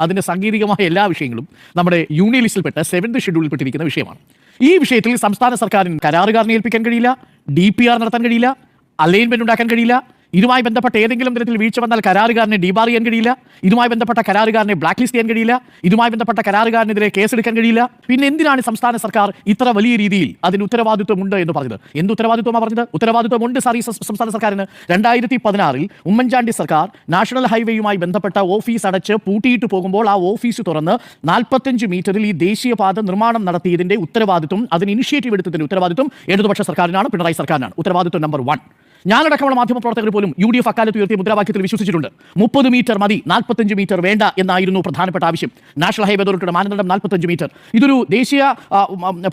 അതിന്റെ സാങ്കേതികമായ എല്ലാ വിഷയങ്ങളും നമ്മുടെ യൂണിയൻ ലിസ്റ്റിൽപ്പെട്ട സെവൻത് ഷെഡ്യൂളിൽപ്പെട്ടിരിക്കുന്ന വിഷയമാണ്. ഈ വിഷയത്തിൽ സംസ്ഥാന സർക്കാരിന് കരാറുകാരനെ ഏൽപ്പിക്കാൻ കഴിയില്ല ഡി നടത്താൻ കഴിയില്ല അലൈൻമെന്റ് ഉണ്ടാക്കാൻ കഴിയില്ല ഇതുമായി ബന്ധപ്പെട്ട ഏതെങ്കിലും തരത്തിൽ വീഴ്ച വന്നാൽ കരാറുകാരനെ ഡിബാർ ചെയ്യാൻ കഴിയില്ല. ഇതുമായി ബന്ധപ്പെട്ട കരാറുകാരനെ ബ്ലാക്ക് ലിസ്റ്റ് ചെയ്യാൻ കഴിയില്ല. ഇതുമായി ബന്ധപ്പെട്ട കരാറുകാരനെതിരെ കേസെടുക്കാൻ കഴിയില്ല. പിന്നെ എന്തിനാണ് സംസ്ഥാന സർക്കാർ ഇത്ര വലിയ രീതിയിൽ അതിന് ഉത്തരവാദിത്വമുണ്ട് എന്ന് പറഞ്ഞത്? എന്ത് ഉത്തരവാദിത്വമാണ് പറഞ്ഞത്? ഉത്തരവാദിത്വമുണ്ട് സാർ ഈ സംസ്ഥാന സർക്കാരിന്. രണ്ടായിരത്തി പതിനാറിൽ ഉമ്മൻചാണ്ടി സർക്കാർ നാഷണൽ ഹൈവേയുമായി ബന്ധപ്പെട്ട ഓഫീസ് അടച്ച് പൂട്ടിയിട്ട് പോകുമ്പോൾ ആ ഓഫീസ് തുറന്ന് നാൽപ്പത്തഞ്ച് മീറ്ററിൽ ഈ ദേശീയപാത നിർമ്മാണം നടത്തിയതിന്റെ ഉത്തരവാദിത്വം അതിന് ഇനിഷ്യേറ്റീവ് എടുത്തതിന്റെ ഉത്തരവാദിത്വം ഇടതുപക്ഷ സർക്കാരിനാണ് പിണറായി സർക്കാരിനാണ്. ഉത്തരവാദിത്വം നമ്പർ വൺ ഞാനടക്കമുള്ള മാധ്യമ പ്രവർത്തകർ പോലും യു ഡി എഫ് അക്കാലത്ത് ഉയർത്തിയ മുദ്രാവാക്യത്തിൽ വിശ്വസിച്ചിട്ടുണ്ട്. മുപ്പത് മീറ്റർ മതി നാൽപ്പത്തഞ്ച് മീറ്റർ വേണ്ട എന്നായിരുന്നു പ്രധാനപ്പെട്ട ആവശ്യം. നാഷണൽ ഹൈവേ അതോറിറ്റിയുടെ മാനദണ്ഡം നാൽപ്പത്തഞ്ച് മീറ്റർ. ഇതൊരു ദേശീയ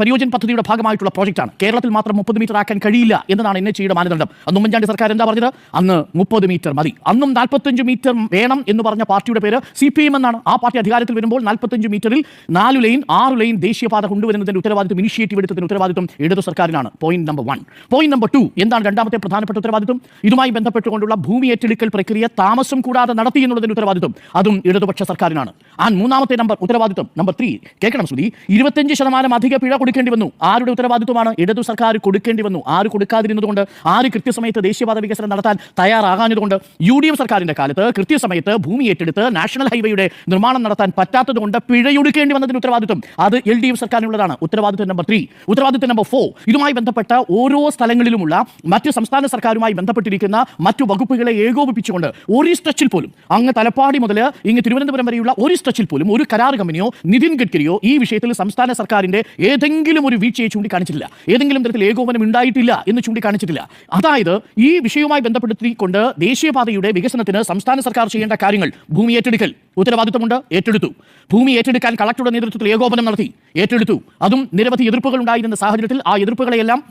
പരിയോജൻ പദ്ധതിയുടെ ഭാഗമായിട്ടുള്ള പ്രോജക്റ്റാണ്. കേരളത്തിൽ മാത്രം മുപ്പത് മീറ്റർ ആക്കാൻ കഴിയില്ല എന്നതാണ് എൻ എച്ച് മാനദണ്ഡം. അന്ന് ഉമ്മൻചാണ്ടി സർക്കാർ എന്താ പറഞ്ഞത്? അന്ന് മുപ്പത് മീറ്റർ മതി. അന്നും നാൽപ്പത്തഞ്ച് മീറ്റർ വേണം എന്ന് പറഞ്ഞ പാർട്ടിയുടെ പേര് സി പി എം എന്നാണ്. ആ പാർട്ടി അധികാരത്തിൽ വരുമ്പോൾ നാൽപ്പത്തഞ്ച് മീറ്ററിൽ നാലു ലൈൻ ആറ് ലൈൻ ദേശീയപാത കൊണ്ടുവരുന്നതിന്റെ ഉത്തരവാദിത്വം ഇനിഷ്യേറ്റീവ് എടുത്തതിന്റെ ഉത്തരവാദിത്വം ഇടതു സർക്കാരിനാണ്. Point number one point number two എന്താണ് രണ്ടാമത്തെ പ്രധാനപ്പെട്ട ഉത്തരവാദിത്വം. ഇതുമായി ബന്ധപ്പെട്ടുകൊണ്ടുള്ള ഭൂമി ഏറ്റെടുക്കൽ പ്രക്രിയ താമസം കൂടാതെ നടത്തി എന്നുള്ളതിന്റെ ഉത്തരവാദിത്വം. അതും ഇടതുപക്ഷ സർക്കാരിനാണ്. ആ മൂന്നാമത്തെ നമ്പർ ഉത്തരവാദിത്വം നമ്പർ ത്രീ. കേൾക്കണം ശ്രുതി. ഇരുപത്തഞ്ച് ശതമാനം അധിക പിഴ കൊടുക്കേണ്ടി വന്നു. ആരുടെ ഉത്തരവാദിത്വമാണ്? ഇടതു സർക്കാർ കൊടുക്കേണ്ടി വന്നു. ആര് കൊടുക്കാതിരുന്നതുകൊണ്ട് ആര് കൃത്യസമയത്ത് ദേശീയപാത വികസനം നടത്താൻ തയ്യാറാകാഞ്ഞതുകൊണ്ട് യു ഡി എഫ് സർക്കാരിന്റെ കാലത്ത് കൃത്യസമയത്ത് ഭൂമി ഏറ്റെടുത്ത് നാഷണൽ ഹൈവേയുടെ നിർമ്മാണം നടത്താൻ പറ്റാത്തതുകൊണ്ട് പിഴയൊടുക്കേണ്ടി വന്നതിന് ഉത്തരവാദിത്വം. അത് എൽ ഡി എഫ് സർക്കാരിനുള്ളതാണ്. ഉത്തരവാദിത്വം നമ്പർ ത്രീ. ഉത്തരവാദിത്വം നമ്പർ ഫോർ. ഇതുമായി ബന്ധപ്പെട്ട ഓരോ സ്ഥലങ്ങളിലുമുള്ള മറ്റ് സംസ്ഥാന സർക്കാരുമായി ബന്ധപ്പെട്ടിരിക്കുന്ന മറ്റു വകുപ്പുകളെ ഏകോപിപ്പിച്ചുകൊണ്ട് ഒരു സ്ട്രെച്ചിൽ പോലും അങ്ങ് തലപ്പാടി മുതൽ ഇങ്ങ് തിരുവനന്തപുരം വരെയുള്ള ഒരു സ്ട്രെച്ചിൽ പോലും ഒരു കരാർ കമ്പനിയോ നിതിൻ ഗഡ്കരിയോ ഈ വിഷയത്തിൽ സംസ്ഥാന സർക്കാരിന്റെ ഏതെങ്കിലും ഒരു വീഴ്ചയെ ചൂണ്ടിക്കാണിച്ചിട്ടില്ല. ഏതെങ്കിലും തരത്തിൽ ഏകോപനം ഉണ്ടായിട്ടില്ല എന്ന് ചൂണ്ടിക്കാണിച്ചിട്ടില്ല. അതായത് ഈ വിഷയവുമായി ബന്ധപ്പെടുത്തിക്കൊണ്ട് ദേശീയപാതയുടെ വികസനത്തിന് സംസ്ഥാന സർക്കാർ ചെയ്യേണ്ട കാര്യങ്ങൾ ഭൂമി ഏറ്റെടുക്കൽ ഉത്തരവാദിത്തമുണ്ട് ഏറ്റെടുത്തു. ഭൂമി ഏറ്റെടുക്കാൻ കളക്ടറുടെ നേതൃത്വത്തിൽ ഏകോപനം നടത്തി ഏറ്റെടുത്തു. അതും നിരവധി എതിർപ്പുകൾ ഉണ്ടായിരുന്ന സാഹചര്യത്തിൽ ആ എതിർപ്പുകളെയെല്ലാം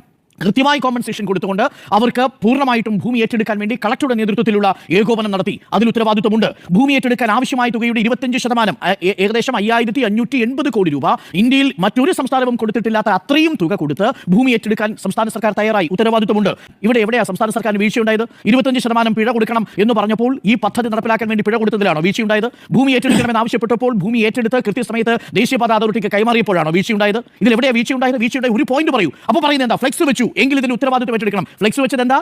കൃത്യമായി കോമ്പൻസേഷൻ കൊടുത്തുകൊണ്ട് അവർക്ക് പൂർണമായിട്ടും ഭൂമി ഏറ്റെടുക്കാൻ വേണ്ടി കളക്ടറുടെ നേതൃത്വത്തിലുള്ള ഏകോപനം നടത്തി. അതിൽ ഉത്തരവാദിത്വമുണ്ട്. ഭൂമി ഏറ്റെടുക്കാൻ ആവശ്യമായ തുകയുടെ ഇരുപത്തഞ്ച് ശതമാനം ഏകദേശം അയ്യായിരത്തി അഞ്ഞൂറ്റി എൺപത് കോടി രൂപ ഇന്ത്യയിൽ മറ്റൊരു സംസ്ഥാനവും കൊടുത്തിട്ടില്ലാത്ത അത്രയും തുക കൊടുത്ത് ഭൂമി ഏറ്റെടുക്കാൻ സംസ്ഥാന സർക്കാർ തയ്യാറായി. ഉത്തരവാദിത്വമുണ്ട്. ഇവിടെ എവിടെയാ സംസ്ഥാന സർക്കാരിന് വീഴ്ചയുണ്ടായത്? ഇരുപത്തഞ്ച് ശതമാനം പിഴ കൊടുക്കണം എന്ന് പറഞ്ഞപ്പോൾ ഈ പദ്ധതി നടപ്പിലാക്കാൻ വേണ്ടി പിഴ കൊടുത്തതിലാണോ വീഴ്ചയുണ്ടായത്? ഭൂമി ഏറ്റെടുക്കണമെന്ന് ആവശ്യപ്പെട്ടപ്പോൾ ഭൂമി ഏറ്റെടുത്ത് കൃത്യസമയത്ത് ദേശീയപാത അതോറിറ്റിക്ക് കൈമാറിയപ്പോഴാണോ വീഴ്ചയുണ്ടായത്? ഇതിൽ എവിടെയാണ് വീഴ്ചയുണ്ടായത്? വീഴ്ചയുടെ ഒരു പോയിന്റ് പറയൂ. അപ്പോൾ പറയുന്നത് എന്താ? ഫ്ലെക്സ് വെച്ചു. എങ്കിൽ ഇതിന് ഉത്തരവാദിത്വം ഏറ്റെടുക്കണം. ഫ്ലെക്സ് വെച്ചത് എന്താ?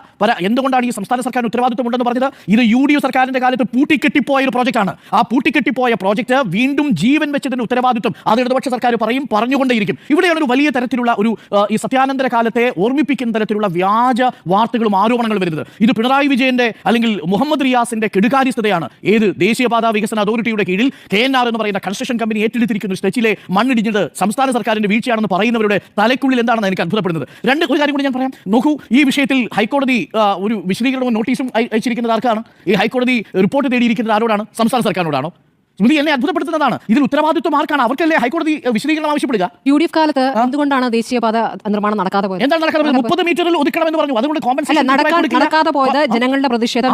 എന്തുകൊണ്ടാണ് ഈ സംസ്ഥാന സർക്കാരിന് ഉത്തരവാദിത്വം ഉണ്ടെന്ന് പറഞ്ഞത്? ഇത് യു ഡി എഫ് സർക്കാരിന്റെ കാലത്ത് പൂട്ടിക്കെട്ടിപ്പോയ ഒരു പ്രോജക്റ്റ് ആണ്. ആ പൂട്ടിക്കെട്ടിപ്പോയ പ്രോജക്റ്റ് വീണ്ടും ജീവൻ വെച്ചതിന് ഉത്തരവാദിത്വം അത് ഇടതുപക്ഷ സർക്കാർ പറയും പറഞ്ഞുകൊണ്ടേയിരിക്കും. ഇവിടെയാണ് ഒരു വലിയ തരത്തിലുള്ള ഒരു ഈ സത്യാനന്തര കാലത്തെ ഓർമ്മിപ്പിക്കുന്ന തരത്തിലുള്ള വ്യാജ വാർത്തകളും ആരോപണങ്ങളും വരുന്നത്. ഇത് പിണറായി വിജയന്റെ അല്ലെങ്കിൽ മുഹമ്മദ് റിയാസിന്റെ കെടുകാര്യസ്ഥതയാണ്. ഏത് ദേശീയപാത വികസന അതോറിറ്റിയുടെ കീഴിൽ കെ എൻ ആർ എന്ന് പറയുന്ന കൺസ്ട്രക്ഷൻ കമ്പനി ഏറ്റെടുത്തിരിക്കുന്ന. സ്റ്റെച്ചിലെ മണ്ണിടിഞ്ഞത് സംസ്ഥാന സർക്കാരിന്റെ വീഴ്ചയാണെന്ന് പറയുന്നവരുടെ തലക്കുള്ളിൽ എന്താണെന്ന് എനിക്ക് അത്ഭുതപ്പെടുന്നത്. രണ്ട് ഒരു കാര്യം കൂടി ഞാൻ പറയാം. നോക്കൂ ഈ വിഷയത്തിൽ ഹൈക്കോടതി ഒരു വിശദീകരണവും നോട്ടീസും അയ- അയച്ചിരിക്കുന്നത് ആർക്കാണ്? ഈ ഹൈക്കോടതി റിപ്പോർട്ട് തേടിയിരിക്കുന്നത് ആരോടാണ്? സംസ്ഥാന സർക്കാരിനോടാണോ? സ്മൃതി എന്നെ അത്ഭുതപ്പെടുത്തുന്നതാണ്. ഇതിൽ ഉത്തരവാദിത്വം ആർക്കാണ്? അവർക്കല്ലേ ഹൈക്കോടതി വിശദീകരണം ആവശ്യപ്പെടുക? യു ഡി എഫ് കാലത്ത് എന്തുകൊണ്ടാണ് ദേശീയപാത നിർമ്മാണം നടക്കാതെ പോയത്? എന്താണ് നടക്കാതെ മുപ്പത് മീറ്ററിൽ ഒതുക്കണമെന്ന് പറഞ്ഞു. അതുകൊണ്ട് കോമ്പൻസേഷൻ നടക്കാതെ പോയത് ജനങ്ങളുടെ പ്രതിഷേധം?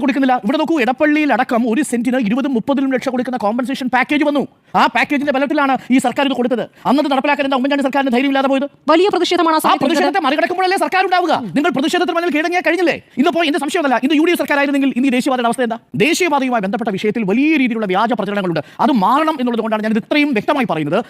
കൊടുക്കാൻ ഇവിടെ നോക്കൂ എടപ്പള്ളിയിൽ അടക്കം ഒരു സെന്റിന് ഇരുപതും മുപ്പതിലും ലക്ഷം കൊടുക്കുന്ന കോമ്പൻസേഷൻ പാക്കേജ് വന്നു. ആ പാക്കേജിന്റെ ബലത്തിലാണ് ഈ സർക്കാർ ഇത് കൊടുത്തത്. അന്നത് നടപ്പിലാക്കാൻ എന്താ ഉമ്മൻചാണ്ടി സർക്കാരിന് ധൈര്യമില്ലാതെ പോയത്? വലിയ പ്രതിഷേധമാണ് ആ. പ്രതിഷേധത്തെ മറികടക്കുമ്പോഴല്ലേ സർക്കാർ ഉണ്ടാവുക നിങ്ങൾ പ്രതിഷേധത്തിന് മുന്നിൽ കിടങ്ങിയാൽ കഴിഞ്ഞില്ലേ? ഇന്നിപ്പോൾ എന്റെ സംശയമല്ല ഇന്ന് യു ഡി എഫ് സർക്കാരായിരുന്നെങ്കിൽ ഇന്ന് ഈ ദേശീയപാതയുടെ അവസ്ഥ എന്താ? ദേശീയവാദിയുമായി ബന്ധപ്പെട്ട വിഷയത്തിൽ വലിയ രീതിയിലുള്ള വ്യാജ പ്രചരണങ്ങളുണ്ട്. അത് മാറണം എന്നുള്ളത് കൊണ്ടാണ് ഞാൻ ഇത് ഇത്രയും വ്യക്തമായി പറയുന്നത്.